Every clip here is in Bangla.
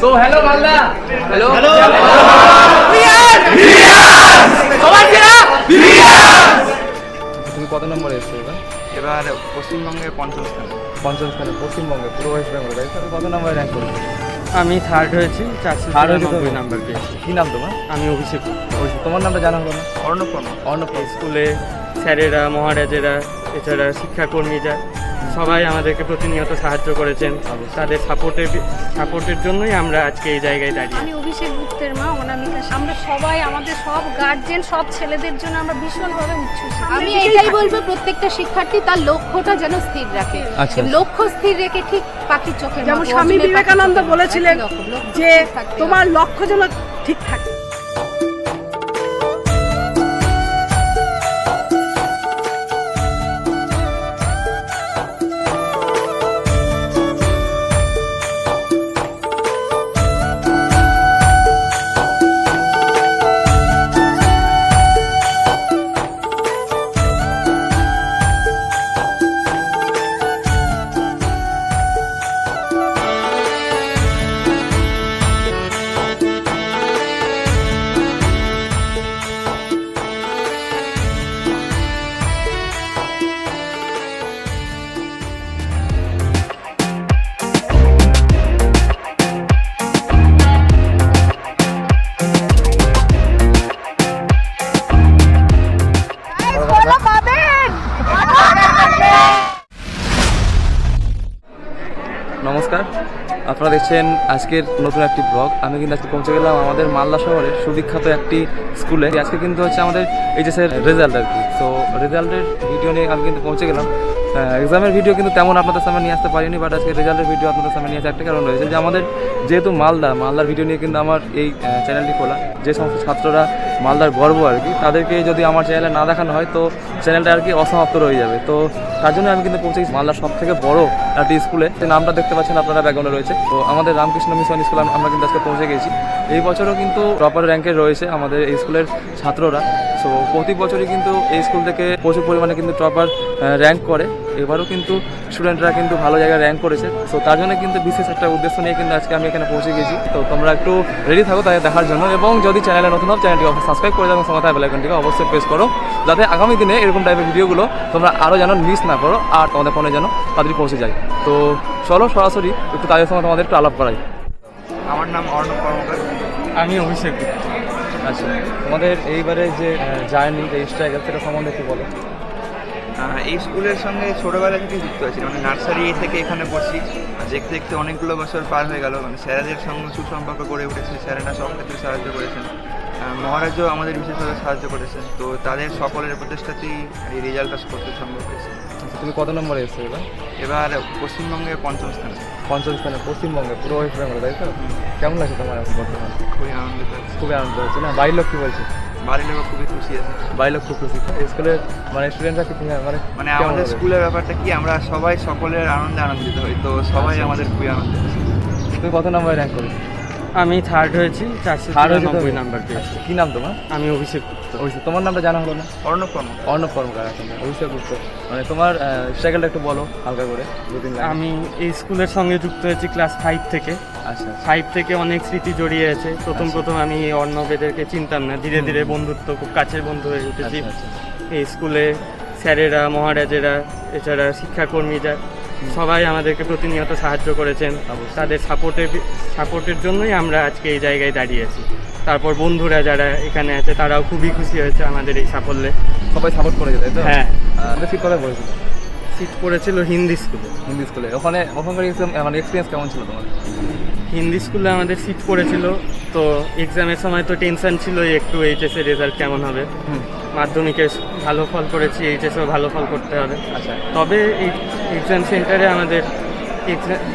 So hello Malda hello hello তুমি কত নম্বরে এসছো এবার? এবার পশ্চিমবঙ্গে পঞ্চম স্থানে। পঞ্চম স্থানে পশ্চিমবঙ্গে পুরো ওয়েস্ট বেঙ্গল। তাই? তুমি কত নম্বরে র্যাঙ্ক করেছ? আমি থার্ড হয়েছি চারশো Third হয়েছো? নাম্বার পেয়েছি। কি নাম তোমার? আমি অভিষেক। ওই তোমার নামটা জানা হলো না। অর্ণব অর্ণব স্কুলে স্যারেরা মহারাজেরা এছাড়া শিক্ষাকর্মীরা। সবাই আমাদেরকে প্রতিনিয়ত সাহায্য করেছেন। তাদের সাপোর্টের সাপোর্টের জন্যই আমরা আজকে এই জায়গায় দাঁড়িয়ে আমি অভিষেক গুপ্তের মা অনামিকা আমরা সবাই আমাদের সব গার্জেন সব ছেলেদের জন্য আমরা ভীষণভাবে উচ্ছ্বসিত। আমি এটাই বলব প্রত্যেকটা শিক্ষার্থী তার লক্ষ্যটা যেন স্থির রাখে। আচ্ছা। লক্ষ্য স্থির রেখে ঠিক পাখির চোখে যেমন স্বামী বিবেকানন্দ বলেছিলেন যে। তোমার লক্ষ্য যেন ঠিক থাকে। দেখছেন আজকের নতুন একটি ব্লগ আমি কিন্তু আজকে পৌঁছে গেলাম আমাদের মালদা শহরের সুবিখ্যাত একটি স্কুলে। আজকে কিন্তু হচ্ছে আমাদের এইচএসের রেজাল্ট আর কি। তো রেজাল্টের ভিডিও নিয়ে আমি কিন্তু পৌঁছে গেলাম। এক্সামের ভিডিও কিন্তু তেমন আপনাদের সামনে নিয়ে আসতে পারিনি বাট আজকে রেজাল্টের ভিডিও আপনাদের সামনে নিয়ে আসে একটা কারণ রয়েছে যে আমাদের যেহেতু মালদা, মালদার ভিডিও নিয়ে কিন্তু আমার এই চ্যানেলটি খোলা। যে সমস্ত ছাত্ররা মালদার গর্ব আর কি। তাদেরকে যদি আমার চ্যানেলে না দেখানো হয়, তো চ্যানেলটা আর কি অসমাপ্ত রয়ে যাবে। তো তার জন্য আমি কিন্তু পৌঁছে গেছি মালদার সব থেকে বড় একটি স্কুলে যে নামটা দেখতে পাচ্ছেন আপনারা ব্যাকগ্রাউন্ডে রয়েছে। তো আমাদের রামকৃষ্ণ মিশন স্কুল আম- আমরা কিন্তু আজকে পৌঁছে গেছি। এই বছরও কিন্তু টপার র্যাঙ্কে রয়েছে আমাদের এই স্কুলের ছাত্ররা। সো প্রতি বছরই কিন্তু এই স্কুল থেকে প্রচুর পরিমাণে কিন্তু টপার র্যাঙ্ক করে। এবারও কিন্তু স্টুডেন্টরা কিন্তু ভালো জায়গায় র্যাঙ্ক করেছে। সো তার জন্য কিন্তু বিশেষ একটা উদ্দেশ্য নিয়ে কিন্তু আজকে আমি এখানে পৌঁছে গেছি। তো তোমরা একটু রেডি থাকো তাদের দেখার জন্য এবং যদি চ্যানেলে নতুন হও চ্যানেলটি অবশ্যই সাবস্ক্রাইব করে দেবো সঙ্গে বেলাইকনটিকে অবশ্যই প্রেস করো। যাতে আগামী দিনে এরকম টাইপের ভিডিওগুলো তোমরা আরও যেন মিস না করো আর তোমাদের ফোনে যেন তাড়াতাড়ি পৌঁছে যায়। তো চলো সরাসরি একটু তাদের সঙ্গে তোমাদের একটু আলাপ করাই। আমার নাম অর্ণব কর্মকার। আমি অভিষেক। আচ্ছা তোমাদের এইবারে যে জার্নি যে স্ট্রাগল সেটা সম্বন্ধে একটু বলো। এই স্কুলের সঙ্গে ছোটোবেলা থেকে যুক্ত আছি মানে নার্সারি থেকে এখানে পড়ছি। আর দেখতে দেখতে অনেকগুলো বছর পার হয়ে গেল মানে স্যারেদের সঙ্গে সুসম্পর্ক গড়ে উঠেছে স্যারেরা সব ক্ষেত্রে সাহায্য করেছেন। মহারাজও আমাদের বিশেষভাবে সাহায্য করেছেন। তো তাদের সকলের প্রচেষ্টাতেই এই রেজাল্টটা করতে সম্ভব হয়েছে। আচ্ছা, তুমি কত নম্বরে এসছো এবার? এবার পশ্চিমবঙ্গে পঞ্চম স্থানে। পঞ্চম স্থানে পশ্চিমবঙ্গে পুরো ওয়েস্ট বেঙ্গল তাই তো? কেমন লাগছে তোমার বর্তমানে? খুবই আনন্দিত খুবই আনন্দ হচ্ছে না? বাড়ির লোক কী বলছে? বাড়ির লোক খুবই খুশি আছে। বাড়ির লোক খুব খুশি। স্কুলের মানে স্টুডেন্টরা তুমি মানে মানে আমাদের স্কুলের ব্যাপারটা কি আমরা সবাই সকলের আনন্দে আনন্দিত হই তো সবাই আমাদের খুবই আনন্দিত। তুমি কত নম্বরে র্যাঙ্ক করেছ? আমি থার্ড হয়েছি চারশো তিরানব্বই? নাম্বার পেয়েছি। কি নাম তোমার? আমি অভিষেক গুপ্ত। ওই তোমার নামটা জানা হলো না? অর্ণব কর্মা অর্ণব কর্মকার অভিষেক গুপ্ত। মানে তোমার স্ট্রাগলটা একটু বলো হালকা করে আমি এই স্কুলের সঙ্গে যুক্ত হয়েছি ক্লাস ফাইভ থেকে। আচ্ছা ফাইভ থেকে অনেক স্মৃতি জড়িয়ে আছে। প্রথম আচ্ছা। প্রথম আমি এই অর্ণবেদেরকে চিনতাম না। ধীরে ধীরে বন্ধুত্ব খুব কাছের বন্ধু হয়ে উঠেছি। আচ্ছা আচ্ছা। এই স্কুলে স্যারেরা মহারাজেরা এছাড়া শিক্ষাকর্মীরা সবাই আমাদেরকে প্রতিনিয়ত সাহায্য করেছেন। তাদের সাপোর্টের সাপোর্টের জন্যই আমরা আজকে এই জায়গায় দাঁড়িয়ে আছি। তারপর বন্ধুরা যারা এখানে আছে তারাও খুবই খুশি হয়েছে আমাদের এই সাফল্যে। সবাই সাপোর্ট করে যেতে হ্যাঁ। ঠিক কথা বলেছিল সিট পড়েছিল হিন্দি স্কুলে হিন্দি স্কুলে ওখানে ওখানকার exam- মানে এক্সপিরিয়েন্স কেমন ছিল তোমার? হিন্দি স্কুলে আমাদের সিট পড়েছিল তো এক্সামের সময় তো টেনশন ছিল একটু এইচএসের রেজাল্ট কেমন হবে। মাধ্যমিকে ভালো ফল করেছি এইচএসও ভালো ফল করতে হবে। আচ্ছা। তবে এই এক্সাম সেন্টারে আমাদের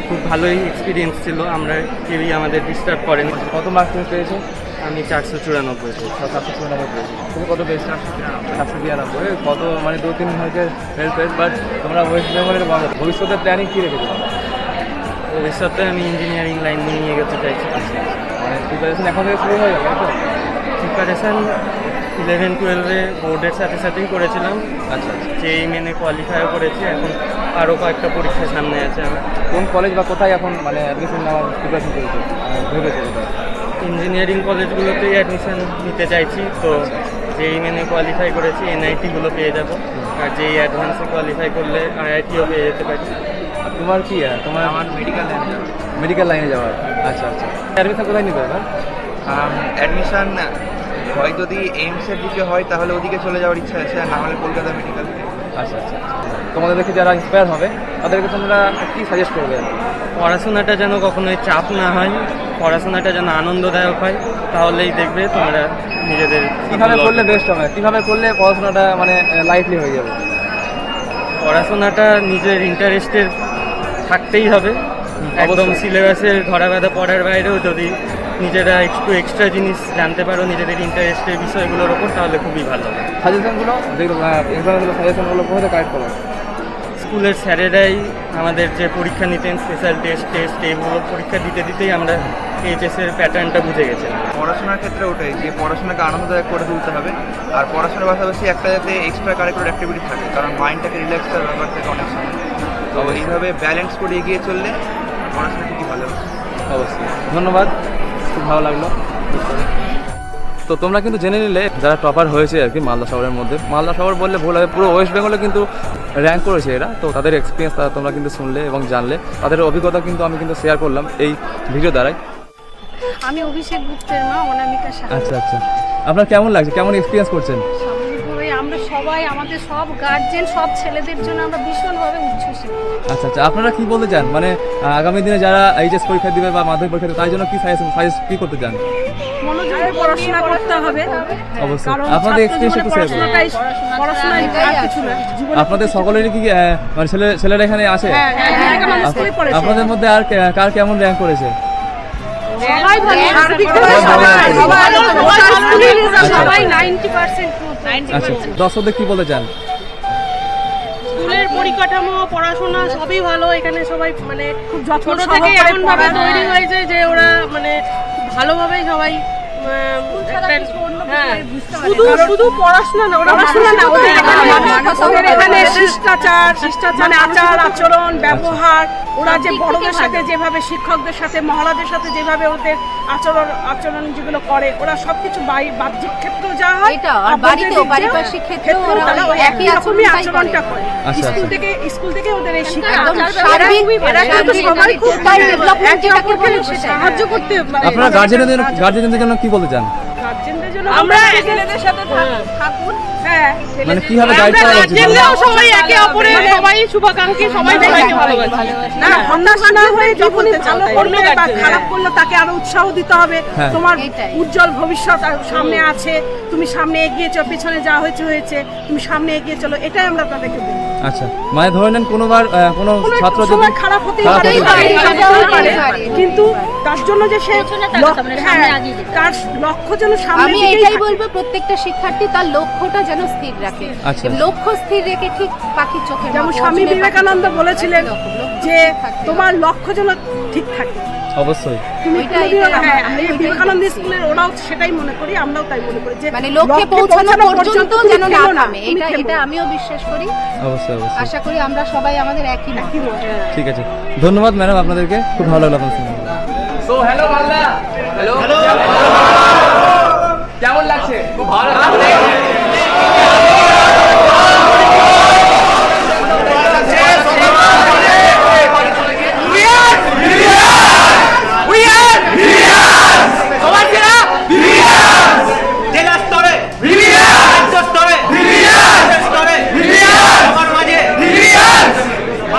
খুব ভালোই এক্সপিরিয়েন্স ছিল আমরা কেউই আমাদের ডিস্টার্ব করেন। কত মার্ক তুমি পেয়েছ? আমি চারশো চুরানব্বই সাতশো চুরানব্বই তুমি কত পেয়েছ সাতশো তিরানব্বই কত মানে দু তিন হয়েছে হেল্প পেয়েছে বাট তোমরা ওয়েস্ট বেঙ্গলের ভবিষ্যতের প্ল্যানিং কী রেখেছো? ভবিষ্যতে আমি ইঞ্জিনিয়ারিং লাইন নিয়ে যেতে চাইছি। মানে প্রিপারেশন এখন থেকে শুরু হয়ে যাবে তো? প্রিপারেশান ইলেভেন টুয়েলভে বোর্ডের সাথে সাথেই করেছিলাম। আচ্ছা যেই মেনে কোয়ালিফাইও করেছি এখন আরও কয়েকটা পরীক্ষা সামনে আছে আমার। কোন কলেজ বা কোথায় এখন মানে অ্যাডমিশন নেওয়ার প্রিপারেশন চলছে মানে ভেবেছে ইঞ্জিনিয়ারিং কলেজগুলোতেই অ্যাডমিশন নিতে চাইছি তো যেই মেনে কোয়ালিফাই করেছি এনআইটিগুলো পেয়ে যাব। আর যেই অ্যাডভান্সে কোয়ালিফাই করলে আইআইটিও পেয়ে যেতে পারি। তোমার কি আর তোমার আমার মেডিকেল লাইনে মেডিকেল লাইনে যাওয়ার। আচ্ছা আচ্ছা। অ্যাডমিশন কোথায় নিতে হবে অ্যাডমিশন হয় যদি এইমসের দিকে হয় তাহলে ওদিকে চলে যাওয়ার ইচ্ছা আছে আর না হলে কলকাতা মেডিকেল আচ্ছা আচ্ছা। তোমাদের দেখে যারা ইন্সপায়ার হবে তাদেরকে তোমরা কি সাজেস্ট করবে? পড়াশোনাটা যেন কখনোই চাপ না হয় পড়াশোনাটা যেন আনন্দদায়ক হয় তাহলেই দেখবে তোমরা নিজেদের কীভাবে করলে বেস্ট হবে? কীভাবে করলে পড়াশোনাটা মানে লাইটলি হয়ে যাবে? পড়াশোনাটা নিজের ইন্টারেস্টের থাকতেই হবে। একদম সিলেবাসের ধরা বাঁধা পড়ার বাইরেও যদি নিজেরা একটু এক্সট্রা জিনিস জানতে পারো নিজেদের ইন্টারেস্টের বিষয়গুলোর ওপর তাহলে খুবই ভালো হবে। সাজেশনগুলো এক্সামগুলো সাজেশনগুলো কোথায় কালেক্ট করো? স্কুলের স্যারেরাই আমাদের যে পরীক্ষা নিতেন স্পেশাল টেস্ট টেস্ট এইগুলো পরীক্ষা দিতে দিতেই আমরা এইচএসের প্যাটার্নটা বুঝে গেছিলাম পড়াশোনার ক্ষেত্রে ওটাই যে পড়াশোনাকে আনন্দদায়ক করে তুলতে হবে। আর পড়াশোনার পাশাপাশি একটা যাতে এক্সট্রা কারিকুলার অ্যাক্টিভিটি থাকে কারণ মাইন্ডটাকে রিল্যাক্স করার ব্যাপার থেকে অনেক সময়। তো এইভাবে ব্যালেন্স করে এগিয়ে চললে পড়াশোনা ঠিকই ভালো হবে। অবশ্যই। ধন্যবাদ খুব ভালো লাগল। তো তোমরা কিন্তু জেনে নিলে যারা টপার হয়েছে আর কি মালদা শহরের মধ্যে। মালদা শহর বললে ভুল হবে পুরো ওয়েস্ট বেঙ্গলে কিন্তু র্যাঙ্ক করেছে এরা। তো তাদের এক্সপিরিয়েন্স তারা তোমরা কিন্তু শুনলে এবং জানলে। তাদের অভিজ্ঞতা কিন্তু আমি কিন্তু শেয়ার করলাম এই ভিডিও দ্বারাই। আমি অভিষেক গুপ্তের মা অনামিকা আচ্ছা আচ্ছা। আপনার কেমন লাগছে? কেমন এক্সপিরিয়েন্স করছেন? আমরা সবাই আমাদের সব গার্জেন সব ছেলেদের জন্য আমরা ভীষণভাবে উচ্ছ্বসিত। আচ্ছা আচ্ছা আপনারা কি বলতে চান? মানে আগামী দিনে যারা এইচএস পরীক্ষা দিবে বা মাধ্যমিক পরীক্ষা দিবে তার জন্য কি সাজেস্ট সাজেস্ট কি করতে চান? মনোযোগে পড়াশোনা করতে হবে। অবশ্যই। আপনাদের এক্সপিরিয়েন্স একটু শেয়ার করুন। পড়াশোনাই আর কিছু না। আপনাদের সকলেরই কি মানে ছেলে ছেলেরা এখানে আছে? হ্যাঁ, হ্যাঁ, স্কুলে পড়েছে। আপনাদের মধ্যে আর কার কেমন র্যাঙ্ক করেছে? সবাই ভালো সার্বিক সবাই ভালো। সবাই নাইনটি পার্সেন্ট আচ্ছা। দর্শকদের কি বলে যান স্কুলের পরিকাঠামো পড়াশোনা সবই ভালো। এখানে সবাই মানে খুব যত্ন ছোট থেকে এমন ভাবে তৈরি হয়েছে যে ওরা মানে ভালোভাবেই সবাই একটা- হ্যাঁ, শুধু শুধু পড়াশোনা না ওরা পড়াশোনা না ওদের এখানে- ওদের এখানে শিষ্টাচার মানে আচার আচরণ ব্যবহার ওরা যে বড়দের সাথে যেভাবে শিক্ষকদের সাথে মহারাজের সাথে যেভাবে ওদের আচরণ আচরণ যেগুলো করে ওরা সবকিছু বাই বাহ্যিক ক্ষেত্রেও যা হয় এটাও, আর বাড়িতেও, পারিপার্শ্বিক ক্ষেত্রেও ওরা একই আচরণটা করে। আচ্ছা, স্কুল আচ্ছা। থেকে স্কুল থেকে ওদের এই শিক্ষা একদম সার্বিক এরা কিন্তু সবাই খুব যেটাকে বলে সাহায্য করতে আপনারা গার্জেনদের গার্জেনদের জন্য কি বলতে চান গার্জেনদের জন্য আমরা ছেলেদের সাথে থাকুন। হ্যাঁ মানে কীভাবে গাইড করা উচিত গার্জেনরাও সবাই একে অপরের সবাই শুভাকাঙ্ক্ষী সবাই সবাইকে ভালোবাসে। না হয়ে যখন ভালো করলে বা খারাপ করলে তাকে আরও উৎসাহ দিতে হবে। হ্যাঁ। তোমার উজ্জ্বল ভবিষ্যৎ সামনে আছে তুমি সামনে এগিয়ে চলো পিছনে যা হয়েছে হয়েছে তুমি সামনে এগিয়ে চলো এটাই আমরা তাদেরকে বলি। আচ্ছা মানে ধরে নেন কোনোবার কোনো ছাত্র যদি খারাপ হতে পারে। কিন্তু তার জন্য যে সে লক্ষ্য- হ্যাঁ, তার লক্ষ্য যেন সামনে এটাই বলব প্রত্যেকটা শিক্ষার্থী তার লক্ষ্যটা যেন স্থির রাখে। আচ্ছা। লক্ষ্য স্থির রেখে ঠিক পাখির চোখে যেমন স্বামী বিবেকানন্দ বলেছিলেন যে তোমার লক্ষ্য যেন ঠিক থাকে। অবশ্যই। হ্যাঁ, আমরা- এই ওইটাই বিবেকানন্দ স্কুলের ওরাও সেটাই মনে করি আমরাও তাই মনে করি যে মানে লক্ষ্যে পৌঁছানো পর্যন্ত যেন না থেমো। এটা এটা আমিও বিশ্বাস করি। অবশ্যই অবশ্যই। আশা করি আমরা সবাই আমাদের একই মত। ঠিক আছে। ধন্যবাদ ম্যাডাম আপনাদেরকে। খুব ভালো লাগল সো হ্যালো মালদা হ্যালো কেমন লাগছে খুব ভালো লাগছে জেলা স্তরে রাজ্য স্তরে দেশের স্তরে সবার মাঝে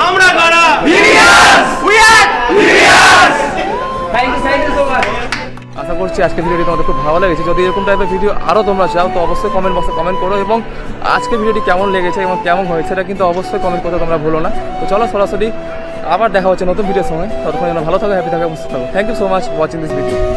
আমরা কারা thank you thank you so much আশা করছি আজকের ভিডিওটি তোমাদের খুব ভালো লেগেছে। যদি এরকম টাইপের ভিডিও আরও তোমরা চাও, তো অবশ্যই কমেন্ট বক্সে কমেন্ট করো এবং আজকের ভিডিওটি কেমন লেগেছে এবং কেমন হয়েছে সেটা কিন্তু অবশ্যই কমেন্ট করতে তোমরা ভুলো না। তো চলো সরাসরি আবার দেখা হচ্ছে নতুন ভিডিওর সময় ততক্ষণ যেন ভালো থাকো হ্যাপি থাকো সুস্থ থাকো। Thank you so much watching this video